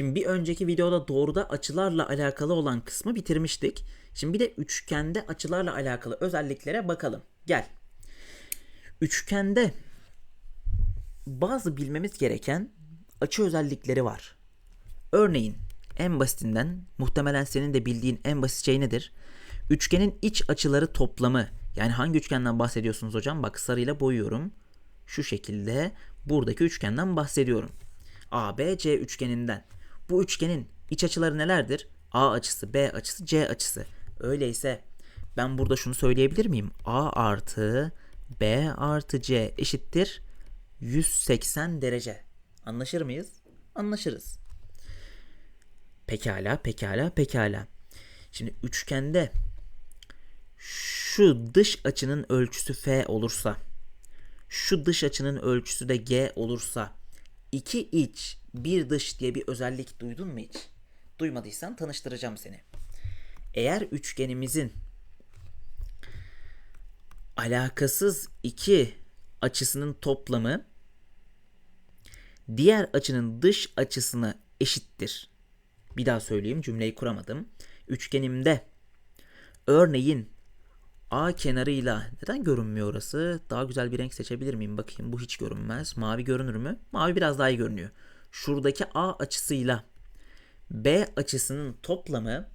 Şimdi bir önceki videoda doğruda açılarla alakalı olan kısmı bitirmiştik. Şimdi bir de üçgende açılarla alakalı özelliklere bakalım. Gel. Üçgende bazı bilmemiz gereken açı özellikleri var. Örneğin en basitinden muhtemelen senin de bildiğin en basit şey nedir? Üçgenin iç açıları toplamı. Yani hangi üçgenden bahsediyorsunuz hocam? Bak sarıyla boyuyorum. Şu şekilde buradaki üçgenden bahsediyorum. ABC üçgeninden. Bu üçgenin iç açıları nelerdir? A açısı, B açısı, C açısı. Öyleyse ben burada şunu söyleyebilir miyim? A artı B artı C eşittir 180 derece. Anlaşır mıyız? Anlaşırız. Pekala, pekala, pekala. Şimdi üçgende şu dış açının ölçüsü F olursa, şu dış açının ölçüsü de G olursa, iki iç, bir dış diye bir özellik duydun mu hiç? Duymadıysan tanıştıracağım seni. Eğer üçgenimizin alakasız iki açısının toplamı diğer açının dış açısına eşittir. Bir daha söyleyeyim cümleyi kuramadım. Üçgenimde örneğin A kenarıyla neden görünmüyor orası? Daha güzel bir renk seçebilir miyim? Bakayım bu hiç görünmez. Mavi görünür mü? Mavi biraz daha iyi görünüyor. Şuradaki A açısıyla B açısının toplamı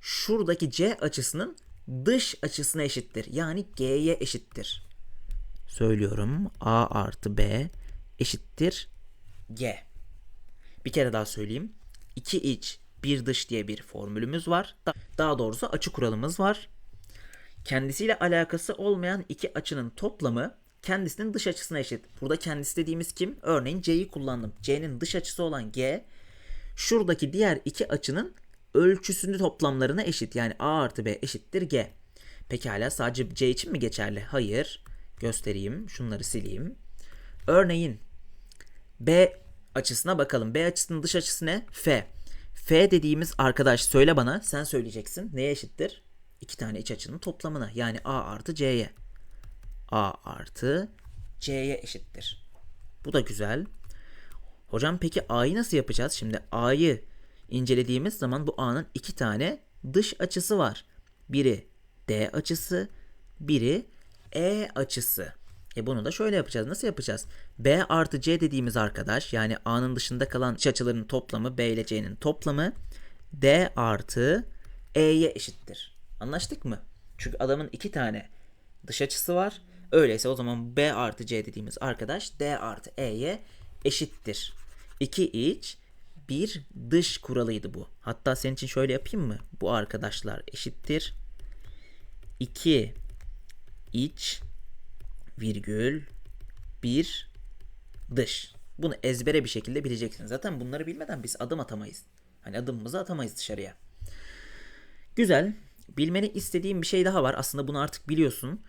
şuradaki C açısının dış açısına eşittir. Yani G'ye eşittir. Söylüyorum. A artı B eşittir G. Bir kere daha söyleyeyim. İki iç, bir dış diye bir formülümüz var. Da- Daha doğrusu açı kuralımız var. Kendisiyle alakası olmayan iki açının toplamı kendisinin dış açısına eşit. Burada kendisi dediğimiz kim? Örneğin C'yi kullandım. C'nin dış açısı olan G şuradaki diğer iki açının ölçüsünü toplamlarına eşit. Yani A artı B eşittir G. Pekala sadece C için mi geçerli? Hayır. Göstereyim. Şunları sileyim. Örneğin B açısına bakalım. B açısının dış açısı ne? F. F dediğimiz arkadaş söyle bana. Sen söyleyeceksin. Neye eşittir? İki tane iç açının toplamına. Yani A artı C'ye. A artı C'ye eşittir. Bu da güzel. Hocam peki A'yı nasıl yapacağız? Şimdi A'yı incelediğimiz zaman bu A'nın iki tane dış açısı var. Biri D açısı, biri E açısı. E bunu da şöyle yapacağız. Nasıl yapacağız? B artı C dediğimiz arkadaş yani A'nın dışında kalan iç açıların toplamı B ile C'nin toplamı D artı E'ye eşittir. Anlaştık mı? Çünkü adamın iki tane dış açısı var. Öyleyse o zaman B artı C dediğimiz arkadaş D artı E'ye eşittir. İki iç bir dış kuralıydı bu. Hatta senin için şöyle yapayım mı? Bu arkadaşlar eşittir. 2 iç virgül bir dış. Bunu ezbere bir şekilde bileceksin. Zaten bunları bilmeden biz adım atamayız. Hani adımımızı atamayız dışarıya. Güzel. Bilmeni istediğim bir şey daha var. Aslında bunu artık biliyorsun.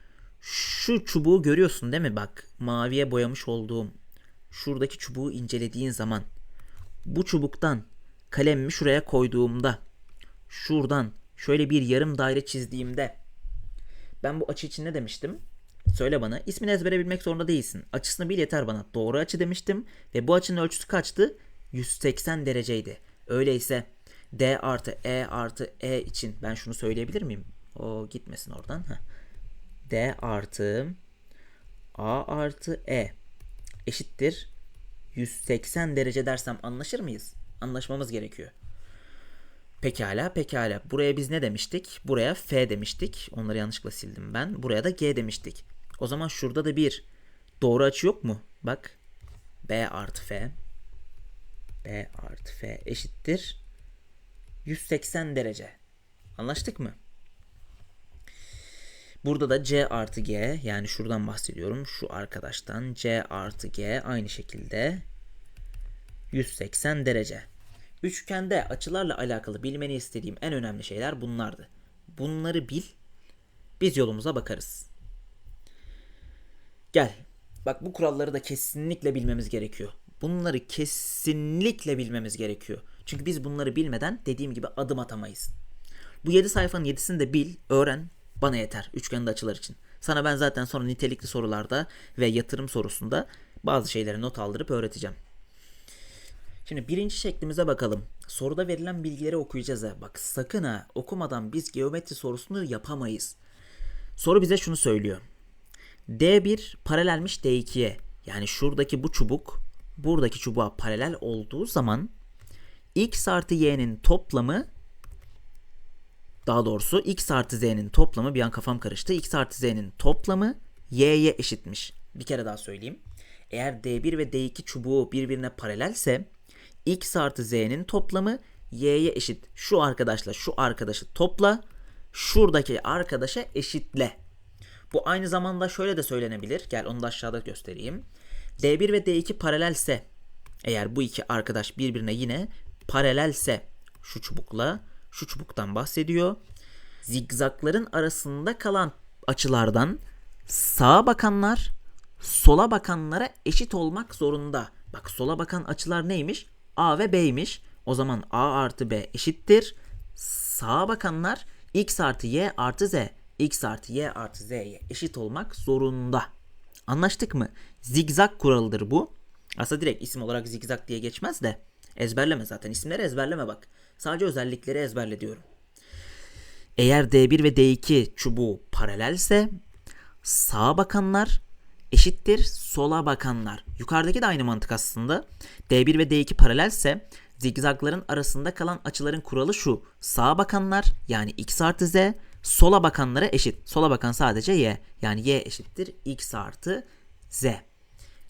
Şu çubuğu görüyorsun değil mi? Bak maviye boyamış olduğum şuradaki çubuğu incelediğin zaman bu çubuktan kalemimi şuraya koyduğumda şuradan şöyle bir yarım daire çizdiğimde ben bu açı için ne demiştim? Söyle bana. İsmini ezbere bilmek zorunda değilsin. Açısını bil yeter bana. Doğru açı demiştim ve bu açının ölçüsü kaçtı? 180 dereceydi. Öyleyse D artı E artı E için ben şunu söyleyebilir miyim? O gitmesin oradan. Heh. D artı A artı E eşittir 180 derece dersem anlaşır mıyız? Anlaşmamız gerekiyor. Pekala, pekala. Buraya biz ne demiştik? Buraya F demiştik. Onları yanlışlıkla sildim ben. Buraya da G demiştik. O zaman şurada da bir doğru açı yok mu? Bak. B artı F. B artı F eşittir 180 derece. Anlaştık mı? Burada da C artı G yani şuradan bahsediyorum. Şu arkadaştan C artı G aynı şekilde 180 derece. Üçgende açılarla alakalı bilmeni istediğim en önemli şeyler bunlardı. Bunları bil, biz yolumuza bakarız. Gel. Bak bu kuralları da kesinlikle bilmemiz gerekiyor. Bunları kesinlikle bilmemiz gerekiyor. Çünkü biz bunları bilmeden dediğim gibi adım atamayız. Bu 7 sayfanın 7'sini de bil, öğren. Bana yeter üçgende açılar için. Sana ben zaten sonra nitelikli sorularda ve yatırım sorusunda bazı şeyleri not aldırıp öğreteceğim. Şimdi birinci şeklimize bakalım. Soruda verilen bilgileri okuyacağız ha. Bak sakın ha okumadan biz geometri sorusunu yapamayız. Soru bize şunu söylüyor. D1 paralelmiş D2'ye. Yani şuradaki bu çubuk buradaki çubuğa paralel olduğu zaman x artı y'nin toplamı daha doğrusu x artı z'nin toplamı bir an kafam karıştı. x artı z'nin toplamı y'ye eşitmiş. Bir kere daha söyleyeyim. Eğer D1 ve D2 çubuğu birbirine paralelse x artı z'nin toplamı y'ye eşit. Şu arkadaşla şu arkadaşı topla. Şuradaki arkadaşa eşitle. Bu aynı zamanda şöyle de söylenebilir. Gel onu da aşağıda göstereyim. D1 ve D2 paralelse eğer bu iki arkadaş birbirine yine paralelse şu çubukla şu çubuktan bahsediyor. Zigzakların arasında kalan açılardan sağa bakanlar sola bakanlara eşit olmak zorunda. Bak sola bakan açılar neymiş? A ve B'ymiş. O zaman A artı B eşittir. Sağa bakanlar x artı y artı z. x artı y artı z'ye eşit olmak zorunda. Anlaştık mı? Zigzag kuralıdır bu. Aslında direkt isim olarak zigzag diye geçmez de. Ezberleme zaten. İsimleri ezberleme bak. Sadece özellikleri ezberle diyorum. Eğer D1 ve D2 çubuğu paralelse sağa bakanlar eşittir sola bakanlar. Yukarıdaki de aynı mantık aslında. D1 ve D2 paralelse zigzagların arasında kalan açıların kuralı şu. Sağa bakanlar yani x artı z sola bakanlara eşit. Sola bakan sadece y. Yani y eşittir x artı z.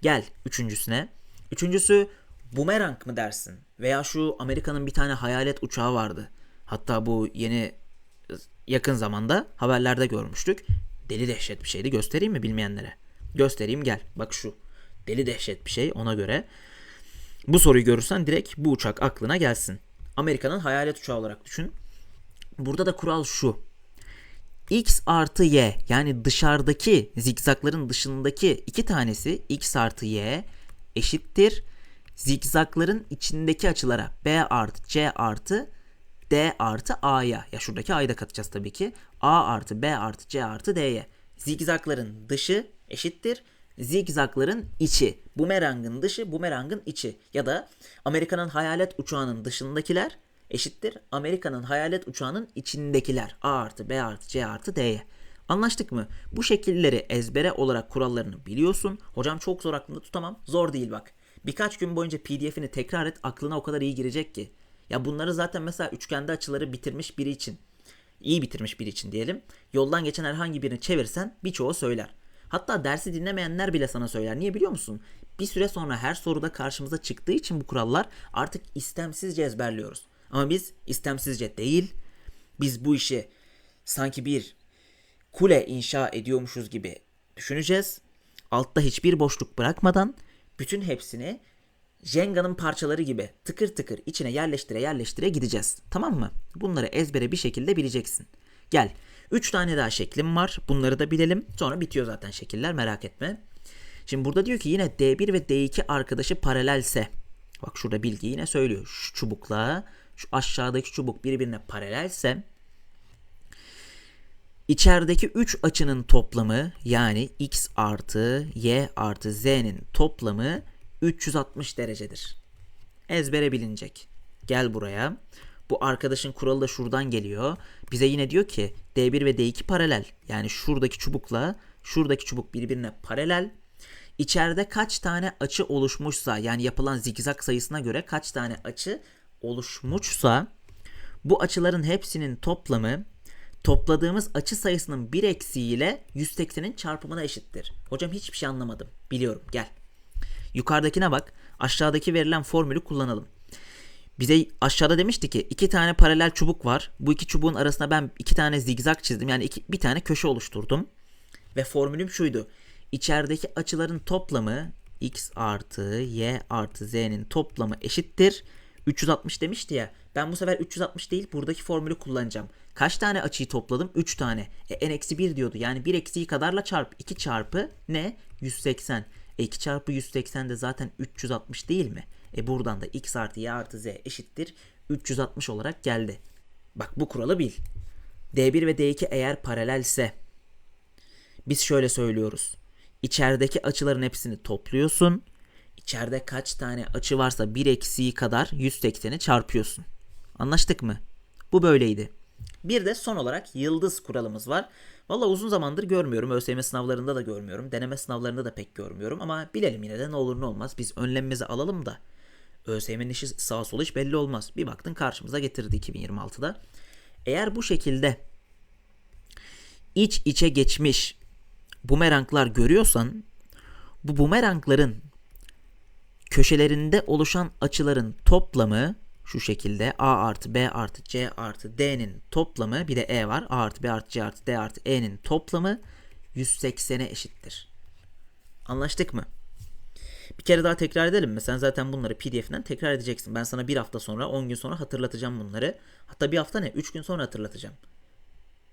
Gel üçüncüsüne. Üçüncüsü bumerang mı dersin? Veya şu Amerika'nın bir tane hayalet uçağı vardı. Hatta bu yeni yakın zamanda haberlerde görmüştük. Deli dehşet bir şeydi. Göstereyim mi bilmeyenlere? Göstereyim gel. Bak şu. Deli dehşet bir şey ona göre. Bu soruyu görürsen direkt bu uçak aklına gelsin. Amerika'nın hayalet uçağı olarak düşün. Burada da kural şu. X artı Y yani dışarıdaki zigzakların dışındaki iki tanesi X artı Y eşittir. Zigzakların içindeki açılara B artı C artı D artı A'ya. Ya şuradaki A'yı da katacağız tabii ki. A artı B artı C artı D'ye. Zigzakların dışı eşittir. Zigzakların içi. Bumerangın dışı, bumerangın içi. Ya da Amerika'nın hayalet uçağının dışındakiler eşittir. Amerika'nın hayalet uçağının içindekiler. A artı B artı C artı D'ye. Anlaştık mı? Bu şekilleri ezbere olarak kurallarını biliyorsun. Hocam çok zor aklımda tutamam. Zor değil bak. Birkaç gün boyunca pdf'ini tekrar et aklına o kadar iyi girecek ki. Ya bunları zaten mesela üçgende açıları bitirmiş biri için. iyi bitirmiş biri için diyelim. Yoldan geçen herhangi birini çevirsen birçoğu söyler. Hatta dersi dinlemeyenler bile sana söyler. Niye biliyor musun? Bir süre sonra her soruda karşımıza çıktığı için bu kurallar artık istemsizce ezberliyoruz. Ama biz istemsizce değil, biz bu işi sanki bir kule inşa ediyormuşuz gibi düşüneceğiz. Altta hiçbir boşluk bırakmadan bütün hepsini Jenga'nın parçaları gibi tıkır tıkır içine yerleştire yerleştire gideceğiz. Tamam mı? Bunları ezbere bir şekilde bileceksin. Gel. 3 tane daha şeklim var. Bunları da bilelim. Sonra bitiyor zaten şekiller merak etme. Şimdi burada diyor ki yine D1 ve D2 arkadaşı paralelse. Bak şurada bilgi yine söylüyor. Şu çubukla şu aşağıdaki çubuk birbirine paralelse içerideki 3 açının toplamı yani x artı y artı z'nin toplamı 360 derecedir. Ezbere bilinecek. Gel buraya. Bu arkadaşın kuralı da şuradan geliyor. Bize yine diyor ki D1 ve D2 paralel. Yani şuradaki çubukla şuradaki çubuk birbirine paralel. İçeride kaç tane açı oluşmuşsa yani yapılan zigzag sayısına göre kaç tane açı oluşmuşsa bu açıların hepsinin toplamı topladığımız açı sayısının bir eksiğiyle 180'in çarpımına eşittir. Hocam hiçbir şey anlamadım. Biliyorum gel. Yukarıdakine bak. Aşağıdaki verilen formülü kullanalım. Bize aşağıda demişti ki iki tane paralel çubuk var. Bu iki çubuğun arasına ben iki tane zigzag çizdim. Yani iki, bir tane köşe oluşturdum. Ve formülüm şuydu. İçerideki açıların toplamı x artı y artı z'nin toplamı eşittir. 360 demişti ya. Ben bu sefer 360 değil buradaki formülü kullanacağım. Kaç tane açıyı topladım? 3 tane. E, n eksi 1 diyordu. Yani 1 eksiği kadarla çarp. 2 çarpı ne? 180. E 2 çarpı 180 de zaten 360 değil mi? E buradan da x artı y artı z eşittir 360 olarak geldi. Bak bu kuralı bil. D1 ve D2 eğer paralelse biz şöyle söylüyoruz. İçerideki açıların hepsini topluyorsun. İçeride kaç tane açı varsa bir eksiği kadar 180'i çarpıyorsun. Anlaştık mı? Bu böyleydi. Bir de son olarak yıldız kuralımız var. Valla uzun zamandır görmüyorum. ÖSYM sınavlarında da görmüyorum. Deneme sınavlarında da pek görmüyorum. Ama bilelim yine de ne olur ne olmaz. Biz önlemimizi alalım da. ÖSYM'nin işi sağ sol hiç belli olmaz. Bir baktın karşımıza getirdi 2026'da. Eğer bu şekilde iç içe geçmiş bumeranglar görüyorsan bu bumerangların köşelerinde oluşan açıların toplamı şu şekilde A artı B artı C artı D'nin toplamı bir de E var. A artı B artı C artı D artı E'nin toplamı 180'e eşittir. Anlaştık mı? Bir kere daha tekrar edelim mi? Sen zaten bunları PDF'den tekrar edeceksin. Ben sana bir hafta sonra, 10 gün sonra hatırlatacağım bunları. Hatta bir hafta ne? 3 gün sonra hatırlatacağım.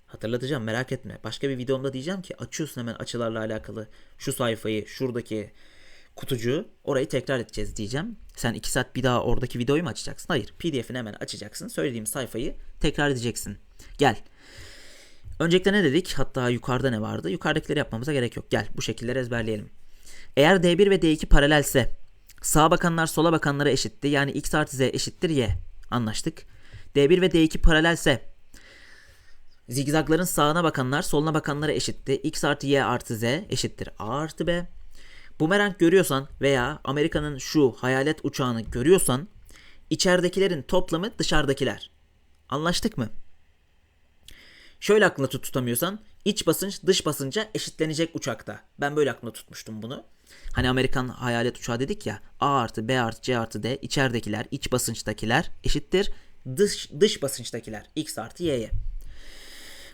Hatırlatacağım merak etme. Başka bir videomda diyeceğim ki açıyorsun hemen açılarla alakalı şu sayfayı, şuradaki kutucuğu orayı tekrar edeceğiz diyeceğim. Sen 2 saat bir daha oradaki videoyu mu açacaksın? Hayır. PDF'ini hemen açacaksın. Söylediğim sayfayı tekrar edeceksin. Gel. Öncelikle ne dedik? Hatta yukarıda ne vardı? Yukarıdakileri yapmamıza gerek yok. Gel bu şekilleri ezberleyelim. Eğer D1 ve D2 paralelse sağa bakanlar sola bakanlara eşitti. Yani x artı z eşittir y. Anlaştık. D1 ve D2 paralelse zigzagların sağına bakanlar soluna bakanlara eşitti. x artı y artı z eşittir a artı b. Bumerang görüyorsan veya Amerika'nın şu hayalet uçağını görüyorsan içeridekilerin toplamı dışarıdakiler. Anlaştık mı? Şöyle aklında tut tutamıyorsan iç basınç dış basınca eşitlenecek uçakta. Ben böyle aklımda tutmuştum bunu. Hani Amerikan hayalet uçağı dedik ya A artı B artı C artı D içeridekiler iç basınçtakiler eşittir dış, dış basınçtakiler X artı Y'ye.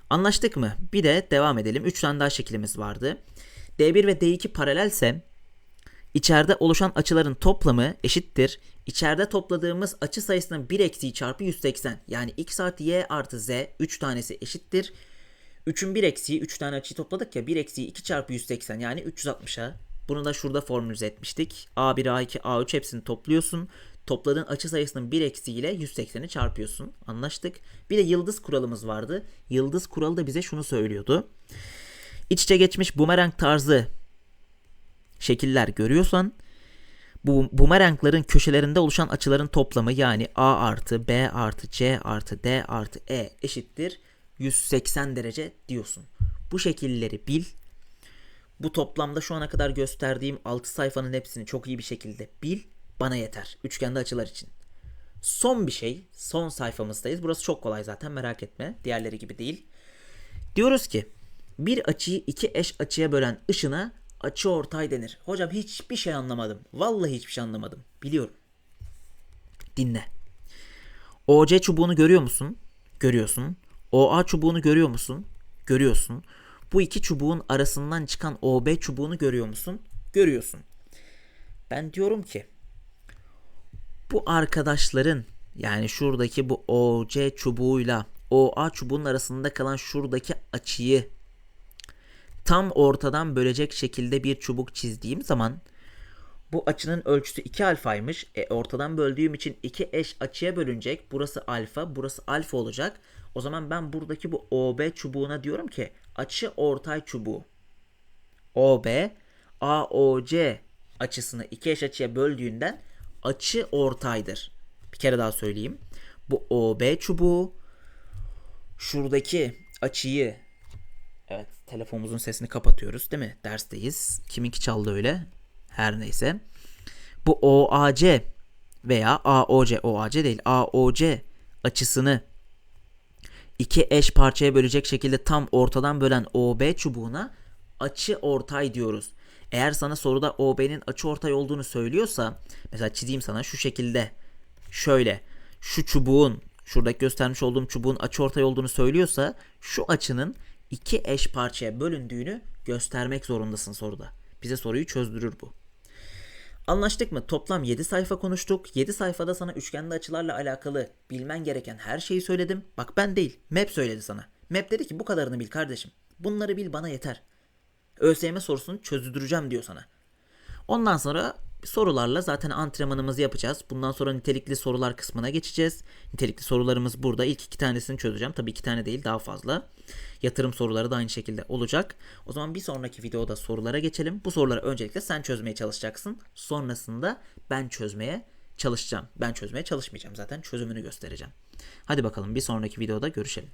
Anlaştık mı? Bir de devam edelim. 3 tane daha şeklimiz vardı. D1 ve D2 paralelse içeride oluşan açıların toplamı eşittir. İçeride topladığımız açı sayısının 1 eksiği çarpı 180. Yani x artı y artı z 3 tanesi eşittir. 3'ün 1 eksiği 3 tane açıyı topladık ya 1 eksiği 2 çarpı 180 yani 360'a. Bunu da şurada formülize etmiştik. A1, A2, A3 hepsini topluyorsun. Topladığın açı sayısının 1 eksiğiyle 180'i çarpıyorsun. Anlaştık. Bir de yıldız kuralımız vardı. Yıldız kuralı da bize şunu söylüyordu. İç geçmiş bumerang tarzı şekiller görüyorsan bu bumerangların köşelerinde oluşan açıların toplamı yani A artı B artı C artı D artı E eşittir 180 derece diyorsun. Bu şekilleri bil. Bu toplamda şu ana kadar gösterdiğim 6 sayfanın hepsini çok iyi bir şekilde bil. Bana yeter. Üçgende açılar için. Son bir şey. Son sayfamızdayız. Burası çok kolay zaten merak etme. Diğerleri gibi değil. Diyoruz ki bir açıyı iki eş açıya bölen ışına açı ortay denir. Hocam hiçbir şey anlamadım. Vallahi hiçbir şey anlamadım. Biliyorum. Dinle. OC çubuğunu görüyor musun? Görüyorsun. OA çubuğunu görüyor musun? Görüyorsun. Bu iki çubuğun arasından çıkan OB çubuğunu görüyor musun? Görüyorsun. Ben diyorum ki bu arkadaşların yani şuradaki bu OC çubuğuyla OA çubuğunun arasında kalan şuradaki açıyı tam ortadan bölecek şekilde bir çubuk çizdiğim zaman bu açının ölçüsü 2 alfaymış. E, ortadan böldüğüm için iki eş açıya bölünecek. Burası alfa, burası alfa olacak. O zaman ben buradaki bu OB çubuğuna diyorum ki açı ortay çubuğu. OB AOC açısını iki eş açıya böldüğünden açı ortaydır. Bir kere daha söyleyeyim. Bu OB çubuğu şuradaki açıyı Evet telefonumuzun sesini kapatıyoruz değil mi? Dersteyiz. Kiminki çaldı öyle? Her neyse. Bu OAC veya AOC, OAC değil AOC açısını iki eş parçaya bölecek şekilde tam ortadan bölen OB çubuğuna açı ortay diyoruz. Eğer sana soruda OB'nin açı ortay olduğunu söylüyorsa mesela çizeyim sana şu şekilde şöyle şu çubuğun şuradaki göstermiş olduğum çubuğun açı ortay olduğunu söylüyorsa şu açının iki eş parçaya bölündüğünü göstermek zorundasın soruda. Bize soruyu çözdürür bu. Anlaştık mı? Toplam 7 sayfa konuştuk. 7 sayfada sana üçgenli açılarla alakalı bilmen gereken her şeyi söyledim. Bak ben değil. Map söyledi sana. Map dedi ki bu kadarını bil kardeşim. Bunları bil bana yeter. ÖSYM sorusunu çözdüreceğim diyor sana. Ondan sonra sorularla zaten antrenmanımızı yapacağız. Bundan sonra nitelikli sorular kısmına geçeceğiz. Nitelikli sorularımız burada. İlk iki tanesini çözeceğim. Tabii iki tane değil daha fazla. Yatırım soruları da aynı şekilde olacak. O zaman bir sonraki videoda sorulara geçelim. Bu soruları öncelikle sen çözmeye çalışacaksın. Sonrasında ben çözmeye çalışacağım. Ben çözmeye çalışmayacağım zaten. Çözümünü göstereceğim. Hadi bakalım bir sonraki videoda görüşelim.